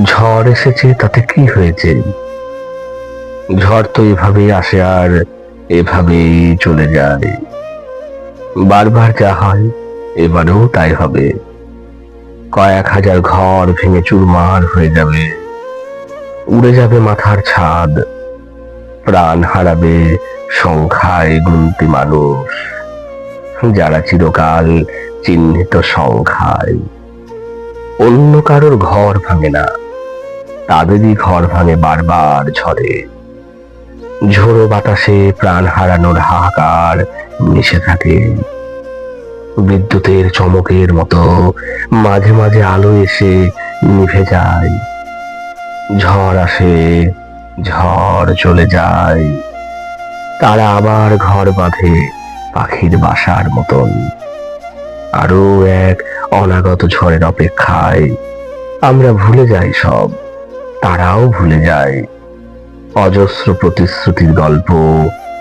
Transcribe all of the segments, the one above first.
ঝড় এসেছে, তাতে কি হয়েছে? ঝড় তো এভাবেই আসে আর এভাবেই চলে যায়। বারবার যা হয়, এবারেও তাই হবে। কয়েক হাজার ঘর ভেঙে চুরমার হয়ে যাবে। উড়ে যাবে মাথার ছাদ। প্রাণ হারাবে সংখ্যায় গুনতি মানুষ। যারা চিরকাল চিহ্নিত সংখ্যায়। অন্য কারোর ঘর ভাঙে না। তাদেরই ঘর ভাঙে বারবার ঝড়ে। ঝোড়ো বাতাসে প্রাণ হারানোর হাহাকার মিশে থাকে। বিদ্যুতের চমকের মতো মাঝে মাঝে আলো এসে নিভে যায়। ঝড় আসে, ঝড় চলে যায়। তারা আবার ঘর বাঁধে পাখির বাসার মতন। আরও এক অনাগত ঝড়ের অপেক্ষায় আমরা ভুলে যাই সব। তারাও ভুলে যায়। অজস্র প্রতিশ্রুতির গল্প,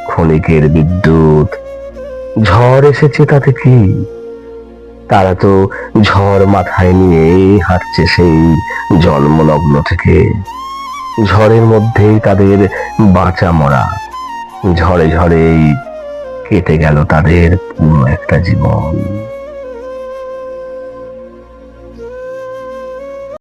ক্ষণিকের বিদ্যুৎ। ঝড় এসেছে তাতে কি? তারা তো ঝড় মাথায় নিয়ে হাঁটছে সেই জন্মলগ্ন থেকে। ঝড়ের মধ্যেই তাদের বাঁচা মরা। ঝড়ে ঝড়েই কেটে গেল তাদের পুরো একটা জীবন।